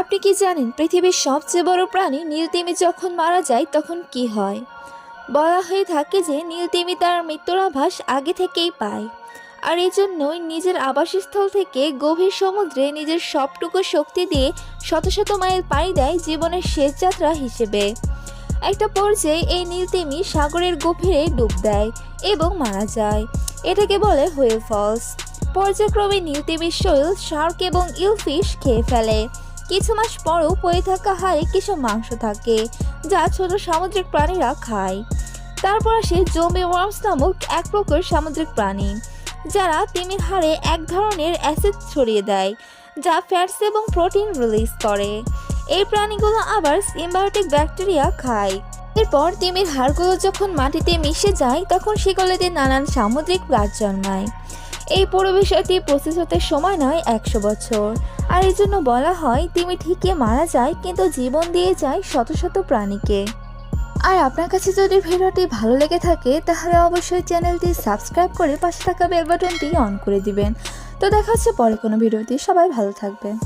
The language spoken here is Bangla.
আপনি কি জানেন, পৃথিবীর সবচেয়ে বড় প্রাণী নীলতিমি যখন মারা যায় তখন কি হয়? বলা হয়ে থাকে যে নীলতিমি তার মৃত্যুর আভাস আগে থেকেই পায়। আর এই জন্যই নিজের আবাসস্থল থেকে গভীর সমুদ্রে নিজের সবটুকু শক্তি দিয়ে শত শত মাইল পাড়ি দেয় জীবনের শেষ যাত্রা হিসেবে। একটা পর্যায়ে এই নীলতিমি সাগরের গভীরে ডুব দেয় এবং মারা যায়। এটাকে বলে হুইল ফলস পর্যায়ক্রমে নীলতিমির শৈল শার্ক এবং ইলফিশ খেয়ে ফেলে। কিছু মাস পরও পড়ে থাকা হাড়ে কিছু মাংস থাকে, যা ছোট সামুদ্রিক প্রাণীরা খায়। তারপর আসে জমি ওয়ার্মস নামক এক প্রকার সামুদ্রিক প্রাণী, যারা তিমির হাড়ে এক ধরনের অ্যাসিড ছড়িয়ে দেয়, যা ফ্যাটস এবং প্রোটিন রিলিজ করে। এই প্রাণীগুলো আবার সিম্বায়োটিক ব্যাকটেরিয়া খায়। এরপর তিমির হাড়গুলো যখন মাটিতে মিশে যায়, তখন সেগুলোতে নানান সামুদ্রিক গাছ জন্মায়। এই পুরো বিষয়টি প্রসেস হতে সময় নয়, একশো বছর। আর এই জন্য বলা হয়, তিমি ঠিকই মারা যায়, কিন্তু জীবন দিয়ে যায় শত শত প্রাণীকে। আর আপনার কাছে যদি ভিডিওটি ভালো লেগে থাকে, তাহলে অবশ্যই চ্যানেলটি সাবস্ক্রাইব করে পাশে থাকা বেল বাটনটি অন করে দিবেন। তো দেখা হচ্ছে পরে কোনো ভিডিওতে, সবাই ভালো থাকবেন।